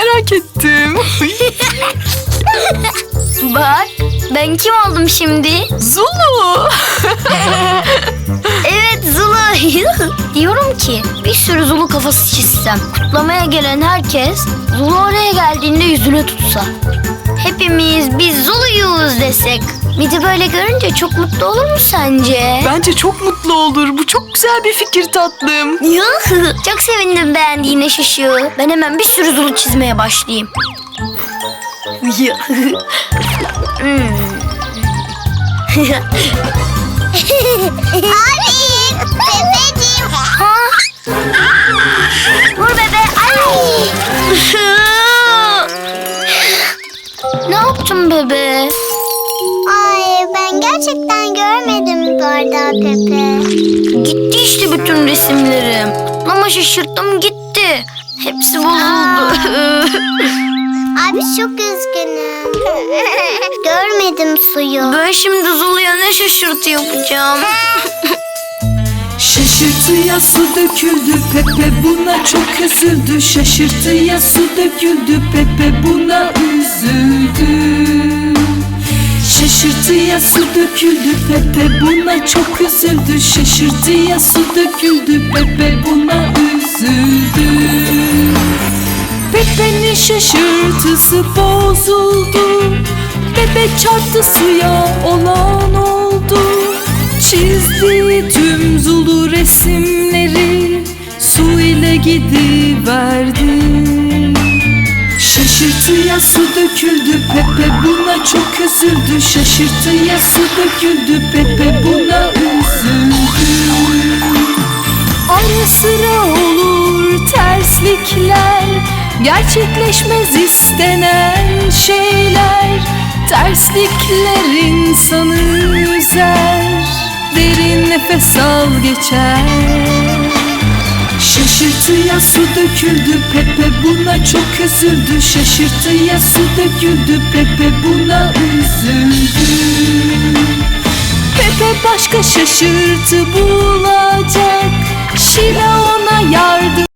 merak ettim. Bak ben kim oldum şimdi? Zulu. Evet Zulu. Diyorum ki bir sürü Zulu kafası çizsem. Kutlamaya gelen herkes Zulu oraya geldiğinde yüzüne tutsa. Hepimiz biz Zulu'yuz desek. De böyle görünce çok mutlu olur mu sence? Bence çok mutlu olur. Bu çok güzel bir fikir tatlım. Yuh, çok sevindim beğendiğine şuşu. Ben hemen bir sürü Zulu çizmeye başlayayım. Hmm. Arif, Pepeciğim. Ha? Vur bebe. Ay. ne yaptın bebe? Gerçekten görmedim bardağı Pepe. Gitti işte bütün resimlerim. Ama şaşırttım gitti. Hepsi bozuldu. Abi çok üzgünüm. Görmedim suyu. ben şimdi Zulu'ya ne şaşırtı yapacağım. Şaşırtıya su döküldü Pepe buna çok üzüldü Şaşırtıya su döküldü Pepe buna üzüldü su döküldü Pepe buna çok üzüldü. Şaşırtıya su döküldü Pepe buna üzüldü. Pepe'nin şaşırtısı bozuldu. Pepe çarptı suya olan oldu. Çizdiği tüm zulu resimleri Su ile gidiverdi Şaşırtıya su döküldü Pepe buna çok üzüldü. Şaşırtıya su döküldü Pepe buna üzüldü. Ara sıra olur terslikler Gerçekleşmez istenen şeyler. Terslikler insanı üzer Derin nefes al geçer Şaşırtıya su döküldü Pepe buna çok üzüldü. Şaşırtıya su döküldü Pepe buna üzüldü. Pepe başka şaşırtı bulacak. Şila ona yardım